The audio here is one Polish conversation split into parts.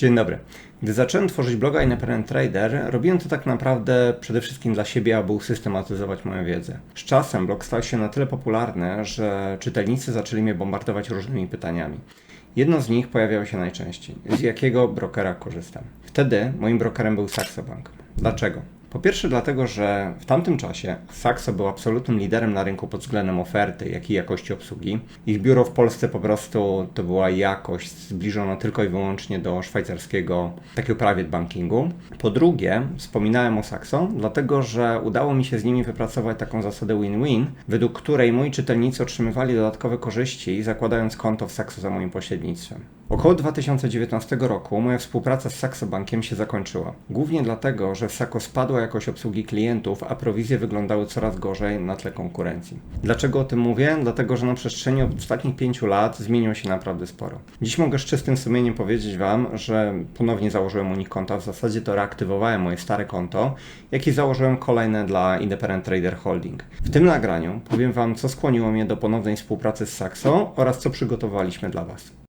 Dzień dobry. Gdy zacząłem tworzyć bloga Independent Trader, robiłem to tak naprawdę przede wszystkim dla siebie, aby usystematyzować moją wiedzę. Z czasem blog stał się na tyle popularny, że czytelnicy zaczęli mnie bombardować różnymi pytaniami. Jedno z nich pojawiało się najczęściej. Z jakiego brokera korzystam? Wtedy moim brokerem był Saxo Bank. Dlaczego? Po pierwsze dlatego, że w tamtym czasie Saxo był absolutnym liderem na rynku pod względem oferty, jak i jakości obsługi. Ich biuro w Polsce po prostu to była jakość zbliżona tylko i wyłącznie do szwajcarskiego takiego private bankingu. Po drugie, wspominałem o Saxo, dlatego że udało mi się z nimi wypracować taką zasadę win-win, według której moi czytelnicy otrzymywali dodatkowe korzyści, zakładając konto w Saxo za moim pośrednictwem. Około 2019 roku moja współpraca z Saxo Bankiem się zakończyła. Głównie dlatego, że w Saxo spadła jakość obsługi klientów, a prowizje wyglądały coraz gorzej na tle konkurencji. Dlaczego o tym mówię? Dlatego, że na przestrzeni ostatnich pięciu lat zmieniło się naprawdę sporo. Dziś mogę z czystym sumieniem powiedzieć Wam, że ponownie założyłem u nich konta, w zasadzie to reaktywowałem moje stare konto, jak i założyłem kolejne dla Independent Trader Holding. W tym nagraniu powiem Wam, co skłoniło mnie do ponownej współpracy z Saxo oraz co przygotowaliśmy dla Was.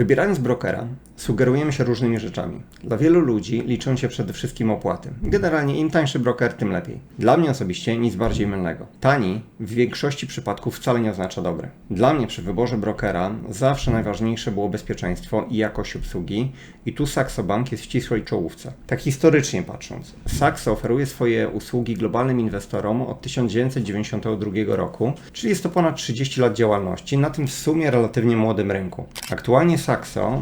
Wybierając brokera, sugerujemy się różnymi rzeczami. Dla wielu ludzi liczą się przede wszystkim opłaty. Generalnie im tańszy broker, tym lepiej. Dla mnie osobiście nic bardziej mylnego. Tani w większości przypadków wcale nie oznacza dobry. Dla mnie przy wyborze brokera zawsze najważniejsze było bezpieczeństwo i jakość obsługi i tu Saxo Bank jest w ścisłej czołówce. Tak historycznie patrząc, Saxo oferuje swoje usługi globalnym inwestorom od 1992 roku, czyli jest to ponad 30 lat działalności na tym w sumie relatywnie młodym rynku. Aktualnie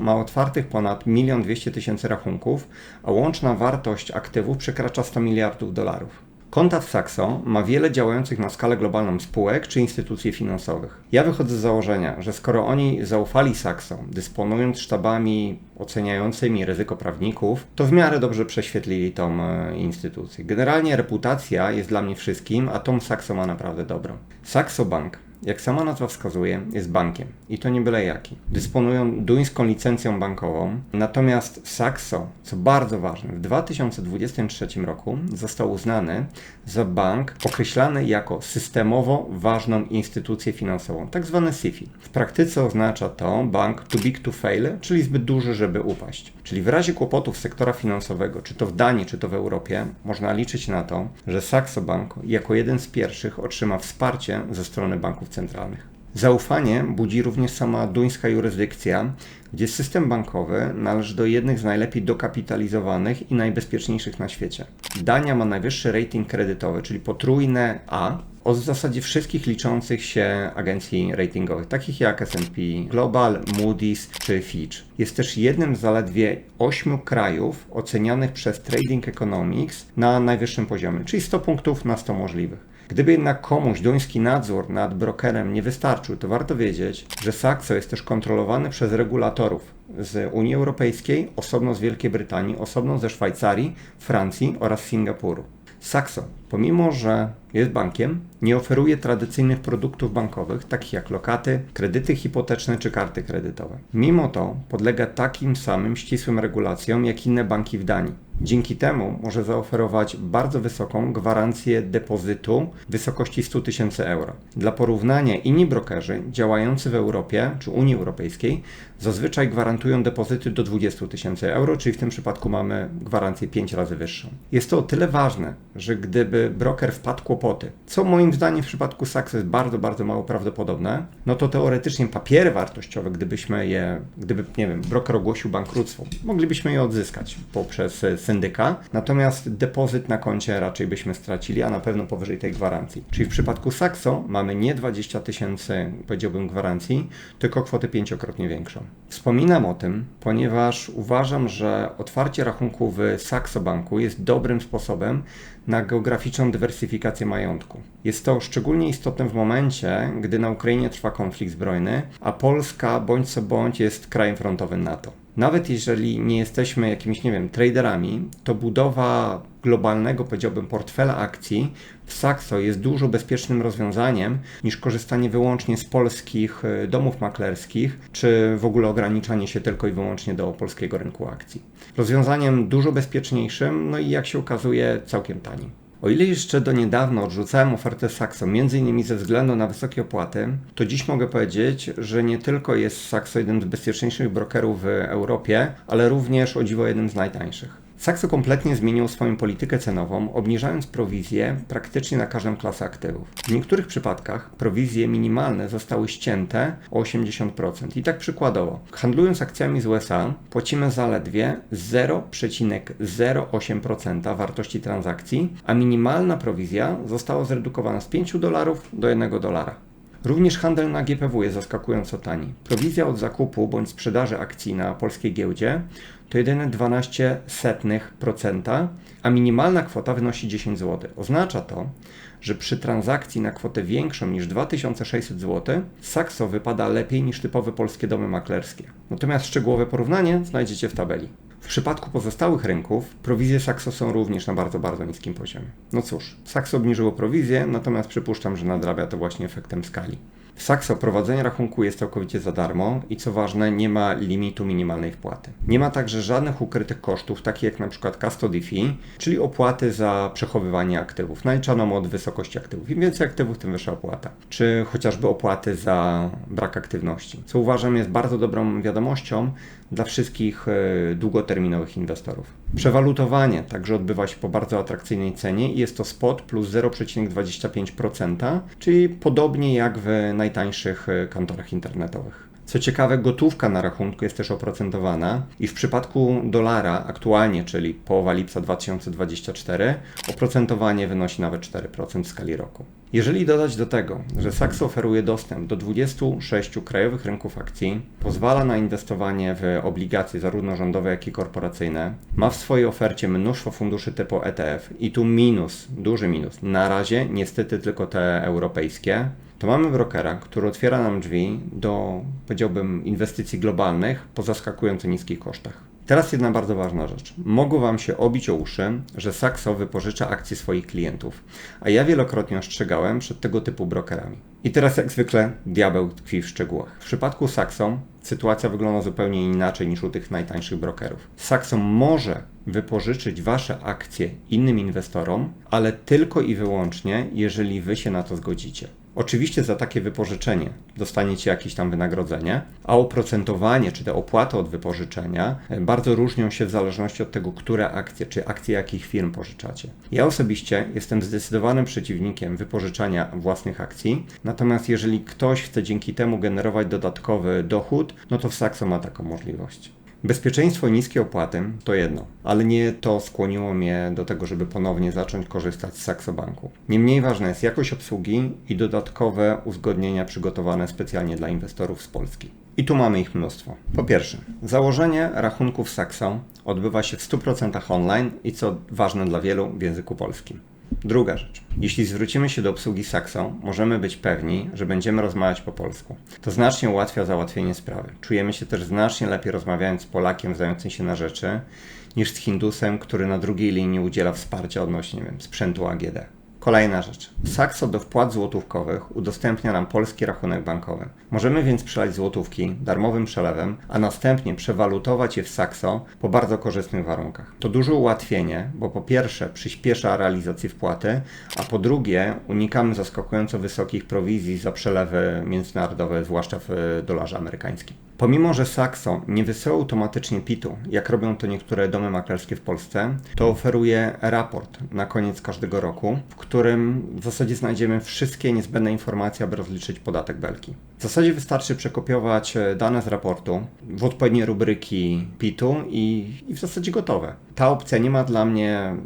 ma otwartych ponad 1 200 tysięcy rachunków, a łączna wartość aktywów przekracza 100 miliardów dolarów. Konta w Saxo ma wiele działających na skalę globalną spółek czy instytucji finansowych. Ja wychodzę z założenia, że skoro oni zaufali Saxo, dysponując sztabami oceniającymi ryzyko prawników, to w miarę dobrze prześwietlili tą e, instytucję. Generalnie reputacja jest dla mnie wszystkim, a Tom Saxo ma naprawdę dobrą. Saxo Bank jak sama nazwa wskazuje, jest bankiem i to nie byle jaki. Dysponują duńską licencją bankową, natomiast Saxo, co bardzo ważne, w 2023 roku został uznany za bank określany jako systemowo ważną instytucję finansową, tak zwany SIFI. W praktyce oznacza to bank too big to fail, czyli zbyt duży, żeby upaść. Czyli w razie kłopotów sektora finansowego, czy to w Danii, czy to w Europie, można liczyć na to, że Saxo Bank jako jeden z pierwszych otrzyma wsparcie ze strony banków centralnych. Zaufanie budzi również sama duńska jurysdykcja, gdzie system bankowy należy do jednych z najlepiej dokapitalizowanych i najbezpieczniejszych na świecie. Dania ma najwyższy rating kredytowy, czyli potrójne A, od zasadzie wszystkich liczących się agencji ratingowych, takich jak S&P Global, Moody's czy Fitch. Jest też jednym z zaledwie ośmiu krajów ocenianych przez Trading Economics na najwyższym poziomie, czyli 100 punktów na 100 możliwych. Gdyby jednak komuś duński nadzór nad brokerem nie wystarczył, to warto wiedzieć, że Saxo jest też kontrolowany przez regulatorów z Unii Europejskiej, osobno z Wielkiej Brytanii, osobno ze Szwajcarii, Francji oraz Singapuru. Saxo, pomimo że jest bankiem, nie oferuje tradycyjnych produktów bankowych, takich jak lokaty, kredyty hipoteczne czy karty kredytowe. Mimo to podlega takim samym ścisłym regulacjom jak inne banki w Danii. Dzięki temu może zaoferować bardzo wysoką gwarancję depozytu w wysokości 100 tysięcy euro. Dla porównania inni brokerzy działający w Europie czy Unii Europejskiej zazwyczaj gwarantują depozyty do 20 tysięcy euro, czyli w tym przypadku mamy gwarancję 5 razy wyższą. Jest to o tyle ważne, że gdyby broker wpadł w kłopoty, co moim zdaniem w przypadku Saxo jest bardzo, bardzo mało prawdopodobne, no to teoretycznie papiery wartościowe, gdybyśmy je, gdyby, nie wiem, broker ogłosił bankructwo, moglibyśmy je odzyskać poprzez syndyka, natomiast depozyt na koncie raczej byśmy stracili, a na pewno powyżej tej gwarancji. Czyli w przypadku Saxo mamy nie 20 tysięcy, powiedziałbym, gwarancji, tylko kwotę pięciokrotnie większą. Wspominam o tym, ponieważ uważam, że otwarcie rachunku w Saxo Banku jest dobrym sposobem na geograficzną dywersyfikację majątku. Jest to szczególnie istotne w momencie, gdy na Ukrainie trwa konflikt zbrojny, a Polska bądź co bądź jest krajem frontowym NATO. Nawet jeżeli nie jesteśmy jakimiś, nie wiem, traderami, to budowa globalnego, powiedziałbym, portfela akcji w Saxo jest dużo bezpiecznym rozwiązaniem niż korzystanie wyłącznie z polskich e, domów maklerskich, czy w ogóle ograniczanie się tylko i wyłącznie do polskiego rynku akcji. Rozwiązaniem dużo bezpieczniejszym, no i jak się okazuje, całkiem tanim. O ile jeszcze do niedawna odrzucałem ofertę Saxo, m.in. ze względu na wysokie opłaty, to dziś mogę powiedzieć, że nie tylko jest Saxo jednym z bezpieczniejszych brokerów w Europie, ale również o dziwo jednym z najtańszych. Saxo kompletnie zmienił swoją politykę cenową, obniżając prowizje praktycznie na każdą klasę aktywów. W niektórych przypadkach prowizje minimalne zostały ścięte o 80%. I tak przykładowo, handlując akcjami z USA, płacimy zaledwie 0,08% wartości transakcji, a minimalna prowizja została zredukowana z 5 dolarów do 1 dolara. Również handel na GPW jest zaskakująco tani. Prowizja od zakupu bądź sprzedaży akcji na polskiej giełdzie to jedyne 12%, a minimalna kwota wynosi 10 zł. Oznacza to, że przy transakcji na kwotę większą niż 2600 zł Saxo wypada lepiej niż typowe polskie domy maklerskie. Natomiast szczegółowe porównanie znajdziecie w tabeli. W przypadku pozostałych rynków prowizje Saxo są również na bardzo, bardzo niskim poziomie. No cóż, Saxo obniżyło prowizję, natomiast przypuszczam, że nadrabia to właśnie efektem skali. W Saxo prowadzenie rachunku jest całkowicie za darmo i co ważne, nie ma limitu minimalnej wpłaty. Nie ma także żadnych ukrytych kosztów, takich jak przykład custody fee, czyli opłaty za przechowywanie aktywów. Naliczoną od wysokości aktywów. Im więcej aktywów, tym wyższa opłata. Czy chociażby opłaty za brak aktywności. Co uważam jest bardzo dobrą wiadomością dla wszystkich e, długoterminowych inwestorów. Przewalutowanie także odbywa się po bardzo atrakcyjnej cenie i jest to spot plus 0,25%, czyli podobnie jak w najtańszych e, kantorach internetowych. Co ciekawe, gotówka na rachunku jest też oprocentowana i w przypadku dolara aktualnie, czyli połowa lipca 2024, oprocentowanie wynosi nawet 4% w skali roku. Jeżeli dodać do tego, że Saxo oferuje dostęp do 26 krajowych rynków akcji, pozwala na inwestowanie w obligacje zarówno rządowe, jak i korporacyjne, ma w swojej ofercie mnóstwo funduszy typu ETF i tu minus, duży minus, na razie niestety tylko te europejskie, to mamy brokera, który otwiera nam drzwi do, powiedziałbym, inwestycji globalnych po zaskakująco niskich kosztach. Teraz jedna bardzo ważna rzecz. Mogło Wam się obić o uszy, że Saxo wypożycza akcje swoich klientów, a ja wielokrotnie ostrzegałem przed tego typu brokerami. I teraz jak zwykle diabeł tkwi w szczegółach. W przypadku Saxo sytuacja wygląda zupełnie inaczej niż u tych najtańszych brokerów. Saxo może wypożyczyć Wasze akcje innym inwestorom, ale tylko i wyłącznie, jeżeli Wy się na to zgodzicie. Oczywiście za takie wypożyczenie dostaniecie jakieś tam wynagrodzenie, a oprocentowanie czy te opłaty od wypożyczenia e, bardzo różnią się w zależności od tego, które akcje czy akcje jakich firm pożyczacie. Ja osobiście jestem zdecydowanym przeciwnikiem wypożyczania własnych akcji, natomiast jeżeli ktoś chce dzięki temu generować dodatkowy dochód, no to w Saxo ma taką możliwość. Bezpieczeństwo i niskie opłaty to jedno, ale nie to skłoniło mnie do tego, żeby ponownie zacząć korzystać z Saxo Banku. Niemniej ważna jest jakość obsługi i dodatkowe uzgodnienia przygotowane specjalnie dla inwestorów z Polski. I tu mamy ich mnóstwo. Po pierwsze, założenie rachunków Saxo odbywa się w 100% online i co ważne dla wielu w języku polskim. Druga rzecz. Jeśli zwrócimy się do obsługi Saxo, możemy być pewni, że będziemy rozmawiać po polsku. To znacznie ułatwia załatwienie sprawy. Czujemy się też znacznie lepiej rozmawiając z Polakiem znającym się na rzeczy, niż z Hindusem, który na drugiej linii udziela wsparcia odnośnie nie wiem, sprzętu AGD. Kolejna rzecz. Saxo do wpłat złotówkowych udostępnia nam polski rachunek bankowy. Możemy więc przelać złotówki darmowym przelewem, a następnie przewalutować je w Saxo po bardzo korzystnych warunkach. To duże ułatwienie, bo po pierwsze przyspiesza realizację wpłaty, a po drugie unikamy zaskakująco wysokich prowizji za przelewy międzynarodowe, zwłaszcza w dolarze amerykańskim. Pomimo, że Saxo nie wysyła automatycznie PIT-u, jak robią to niektóre domy maklerskie w Polsce, to oferuje raport na koniec każdego roku, w którym w zasadzie znajdziemy wszystkie niezbędne informacje, aby rozliczyć podatek belki. W zasadzie wystarczy przekopiować e, dane z raportu w odpowiednie rubryki PIT-u i, i w zasadzie gotowe. Ta opcja nie ma dla mnie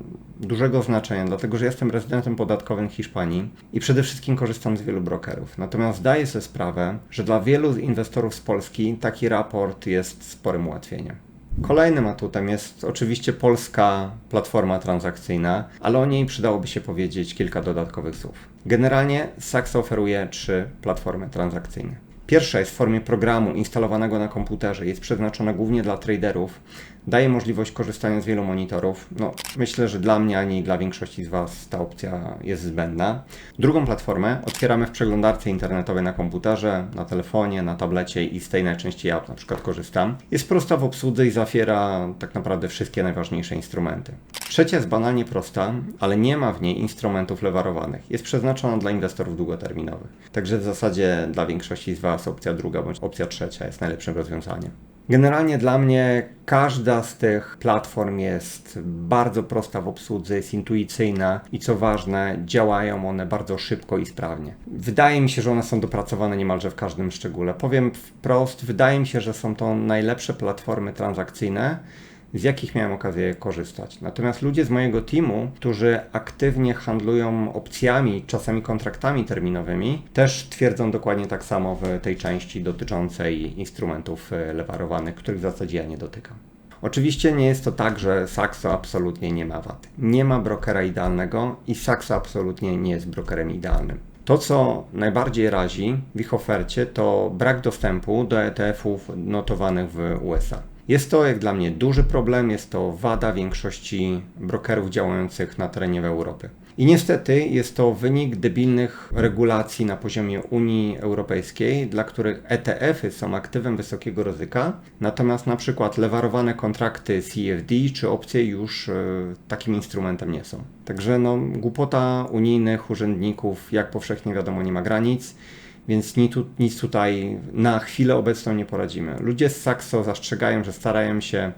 dużego znaczenia, dlatego że jestem rezydentem podatkowym Hiszpanii i przede wszystkim korzystam z wielu brokerów. Natomiast zdaję sobie sprawę, że dla wielu inwestorów z Polski taki raport jest sporym ułatwieniem. Kolejnym atutem jest oczywiście polska platforma transakcyjna, ale o niej przydałoby się powiedzieć kilka dodatkowych słów. Generalnie Saxo oferuje trzy platformy transakcyjne. Pierwsza jest w formie programu instalowanego na komputerze, jest przeznaczona głównie dla traderów, daje możliwość korzystania z wielu monitorów. No, myślę, że dla mnie ani dla większości z Was ta opcja jest zbędna. Drugą platformę otwieramy w przeglądarce internetowej na komputerze, na telefonie, na tablecie i z tej najczęściej ja na przykład korzystam. Jest prosta w obsłudze i zawiera tak naprawdę wszystkie najważniejsze instrumenty. Trzecia jest banalnie prosta, ale nie ma w niej instrumentów lewarowanych. Jest przeznaczona dla inwestorów długoterminowych. Także w zasadzie dla większości z Was opcja druga bądź opcja trzecia jest najlepszym rozwiązaniem. Generalnie dla mnie każda z tych platform jest bardzo prosta w obsłudze, jest intuicyjna i co ważne, działają one bardzo szybko i sprawnie. Wydaje mi się, że one są dopracowane niemalże w każdym szczególe. Powiem wprost, wydaje mi się, że są to najlepsze platformy transakcyjne z jakich miałem okazję korzystać. Natomiast ludzie z mojego teamu, którzy aktywnie handlują opcjami, czasami kontraktami terminowymi, też twierdzą dokładnie tak samo w tej części dotyczącej instrumentów e, lewarowanych, których w zasadzie ja nie dotykam. Oczywiście nie jest to tak, że Saxo absolutnie nie ma wad. Nie ma brokera idealnego i Saxo absolutnie nie jest brokerem idealnym. To, co najbardziej razi w ich ofercie, to brak dostępu do ETF-ów notowanych w USA. Jest to, jak dla mnie, duży problem, jest to wada większości brokerów działających na terenie Europy. I niestety jest to wynik debilnych regulacji na poziomie Unii Europejskiej, dla których ETF-y są aktywem wysokiego ryzyka, natomiast na przykład lewarowane kontrakty CFD czy opcje już y, takim instrumentem nie są. Także no, głupota unijnych urzędników, jak powszechnie wiadomo, nie ma granic więc nic, nic tutaj na chwilę obecną nie poradzimy. Ludzie z Saxo zastrzegają, że starają się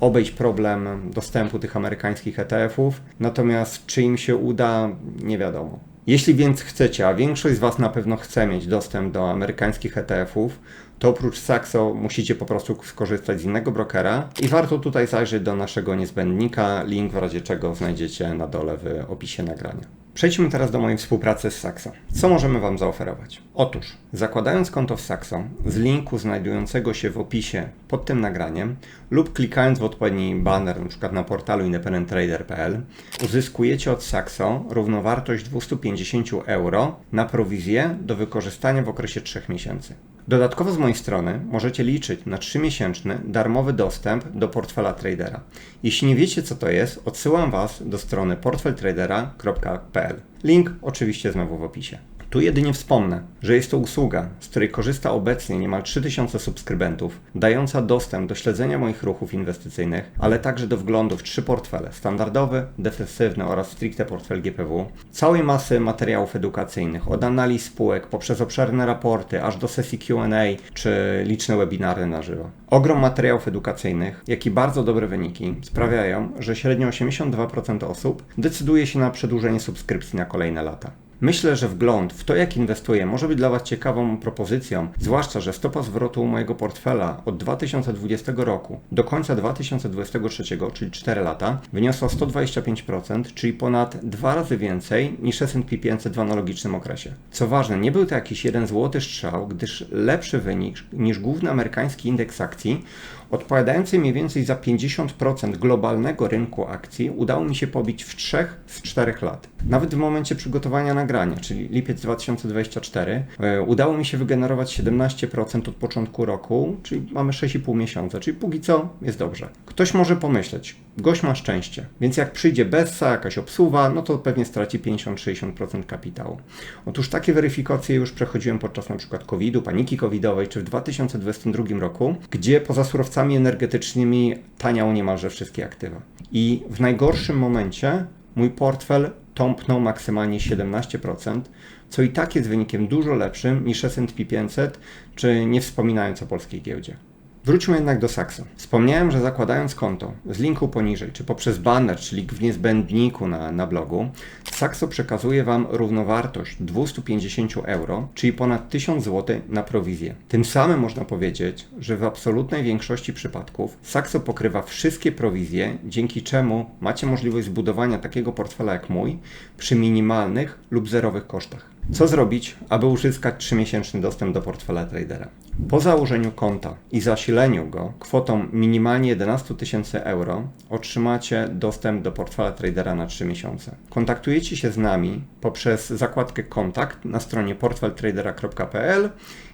obejść problem dostępu tych amerykańskich ETF-ów, natomiast czy im się uda, nie wiadomo. Jeśli więc chcecie, a większość z Was na pewno chce mieć dostęp do amerykańskich ETF-ów, to oprócz Saxo musicie po prostu skorzystać z innego brokera i warto tutaj zajrzeć do naszego niezbędnika, link w razie czego znajdziecie na dole w opisie nagrania. Przejdźmy teraz do mojej współpracy z Saxo. Co możemy Wam zaoferować? Otóż, zakładając konto w Saxo z linku znajdującego się w opisie pod tym nagraniem lub klikając w odpowiedni banner, np. na portalu independenttrader.pl, uzyskujecie od Saxo równowartość 250 euro na prowizję do wykorzystania w okresie 3 miesięcy. Dodatkowo z mojej strony możecie liczyć na 3-miesięczny darmowy dostęp do portfela tradera. Jeśli nie wiecie co to jest, odsyłam Was do strony portfeltradera.pl. Link oczywiście znowu w opisie. Tu jedynie wspomnę, że jest to usługa, z której korzysta obecnie niemal 3000 subskrybentów, dająca dostęp do śledzenia moich ruchów inwestycyjnych, ale także do wglądu w trzy portfele: standardowy, defensywny oraz stricte portfel GPW, całej masy materiałów edukacyjnych, od analiz spółek poprzez obszerne raporty, aż do sesji QA czy liczne webinary na żywo. Ogrom materiałów edukacyjnych, jak i bardzo dobre wyniki sprawiają, że średnio 82% osób decyduje się na przedłużenie subskrypcji na kolejne lata. Myślę, że wgląd w to, jak inwestuję, może być dla Was ciekawą propozycją, zwłaszcza, że stopa zwrotu mojego portfela od 2020 roku do końca 2023, czyli 4 lata, wyniosła 125%, czyli ponad dwa razy więcej niż S&P 500 w analogicznym okresie. Co ważne, nie był to jakiś jeden złoty strzał, gdyż lepszy wynik niż główny amerykański indeks akcji odpowiadający mniej więcej za 50% globalnego rynku akcji, udało mi się pobić w 3 z 4 lat. Nawet w momencie przygotowania nagrania, czyli lipiec 2024, e, udało mi się wygenerować 17% od początku roku, czyli mamy 6,5 miesiąca, czyli póki co jest dobrze. Ktoś może pomyśleć, gość ma szczęście, więc jak przyjdzie Bessa, jakaś obsuwa, no to pewnie straci 50-60% kapitału. Otóż takie weryfikacje już przechodziłem podczas przykład COVID-u, paniki covidowej, czy w 2022 roku, gdzie poza surowcami energetycznymi taniał niemalże wszystkie aktywa. I w najgorszym momencie mój portfel tąpnął maksymalnie 17%, co i tak jest wynikiem dużo lepszym niż S&P 500, czy nie wspominając o polskiej giełdzie. Wróćmy jednak do Saxo. Wspomniałem, że zakładając konto z linku poniżej, czy poprzez banner, czy link w niezbędniku na, na blogu, Saxo przekazuje Wam równowartość 250 euro, czyli ponad 1000 zł na prowizję. Tym samym można powiedzieć, że w absolutnej większości przypadków Saxo pokrywa wszystkie prowizje, dzięki czemu macie możliwość zbudowania takiego portfela jak mój przy minimalnych lub zerowych kosztach. Co zrobić, aby uzyskać 3-miesięczny dostęp do portfela tradera? Po założeniu konta i zasileniu go kwotą minimalnie 11 tysięcy euro otrzymacie dostęp do portfela tradera na 3 miesiące. Kontaktujecie się z nami poprzez zakładkę kontakt na stronie portfeltradera.pl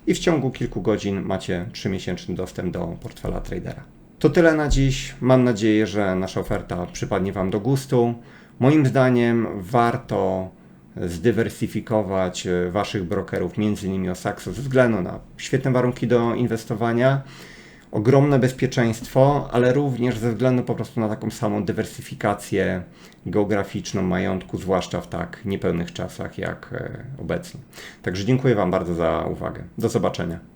i w ciągu kilku godzin macie 3-miesięczny dostęp do portfela tradera. To tyle na dziś. Mam nadzieję, że nasza oferta przypadnie Wam do gustu. Moim zdaniem warto zdywersyfikować e, Waszych brokerów, między innymi o Saxo, ze względu na świetne warunki do inwestowania, ogromne bezpieczeństwo, ale również ze względu po prostu na taką samą dywersyfikację geograficzną majątku, zwłaszcza w tak niepełnych czasach jak e, obecnie. Także dziękuję Wam bardzo za uwagę. Do zobaczenia.